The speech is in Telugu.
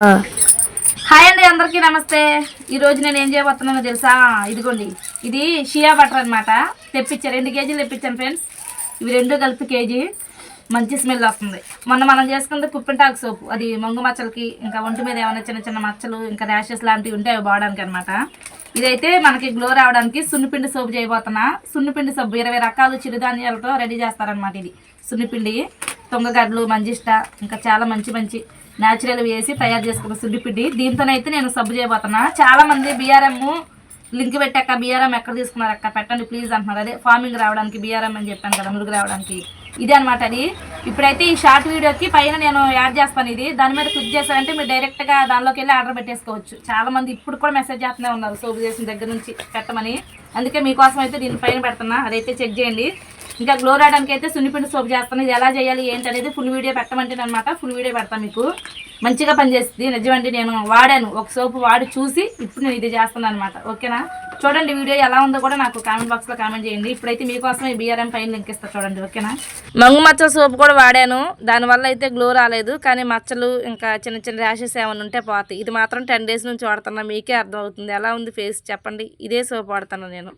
హాయ్ అండి అందరికీ నమస్తే. ఈ రోజు నేను ఏం చేయబోతున్నానో తెలుసా? ఇదిగోండి. ఇది షియా బటర్ అన్నమాట. తెప్పించాను రెండు కేజీలు తెప్పించాను ఫ్రెండ్స్. ఇవి రెండు కలిపి కేజీ. మంచి స్మెల్ వస్తుంది. మొన్న మనం చేసుకుంది కుప్పింటాకు సోపు. అది మంగు మచ్చలకి ఇంకా ఒంటి మీద ఏమైనా చిన్న చిన్న మచ్చలు ఇంకా ర్యాషెస్ లాంటివి ఉంటే అవి పోవడానికి అనమాట ఇదైతే మనకి గ్లో రావడానికి సున్నిపిండి సోపు చేయబోతున్నా. సున్నిపిండి సోపు ఇరవై రకాలు చిరుధాన్యాలతో రెడీ చేస్తారనమాట ఇది. సున్నిపిండి తొంగగడ్డలు మంజిష్ట ఇంకా చాలా మంచి మంచి న్యాచురల్ వేసి తయారు చేసుకున్న సుడిపిడి దీంతోనైతే నేను సబ్బు చేయబోతున్నా. చాలామంది బీఆర్ఎం లింక్ పెట్టాక బీఆర్ఎం ఎక్కడ తీసుకున్నారు అక్క? పెట్టండి ప్లీజ్ అంటున్నారు. అదే ఫార్మింగ్ రావడానికి బీఆర్ఎం అని చెప్పాను కదా ములుగు రావడానికి. ఇదే అనమాట అది. ఇప్పుడైతే ఈ షార్ట్ వీడియోకి పైన నేను యాడ్ చేస్తాను ఇది. దాని మీద క్లిక్ చేశారంటే మీరు డైరెక్ట్గా దానిలోకి వెళ్ళి ఆర్డర్ పెట్టేసుకోవచ్చు. చాలామంది ఇప్పుడు కూడా మెసేజ్ చేస్తూనే ఉన్నారు సోపు చేసిన దగ్గర నుంచి పెట్టమని. అందుకే మీకోసం అయితే దీని పైన పెడుతున్నా. అదైతే చెక్ చేయండి. ఇంకా గ్లో రావడానికి అయితే సున్నిపిండి సోప్ చేస్తాను. ఇది ఎలా చేయాలి ఏంటి అనేది ఫుల్ వీడియో పెట్టమంటే అనమాట ఫుల్ వీడియో పెడతాను మీకు. మంచిగా పనిచేస్తుంది. నిజమండి నేను వాడాను. ఒక సోపు వాడి చూసి ఇప్పుడు నేను ఇది చేస్తాను అనమాట ఓకేనా? చూడండి వీడియో ఎలా ఉందో కూడా నాకు కామెంట్ బాక్స్లో కామెంట్ చేయండి. ఇప్పుడైతే మీకోసం ఈ బీఆర్ఎం పైన లింక్ ఇస్తా చూడండి ఓకేనా? మంగు మచ్చల సోప్ కూడా వాడాను. దానివల్ల అయితే గ్లో రాలేదు. కానీ మచ్చలు ఇంకా చిన్న చిన్న ర్యాషెస్ ఏమైనా ఉంటే పోతాయి. ఇది మాత్రం టెన్ డేస్ నుంచి వాడుతున్నా. మీకే అర్థం అవుతుంది ఎలా ఉంది ఫేస్ చెప్పండి. ఇదే సోప్ వాడుతాను నేను.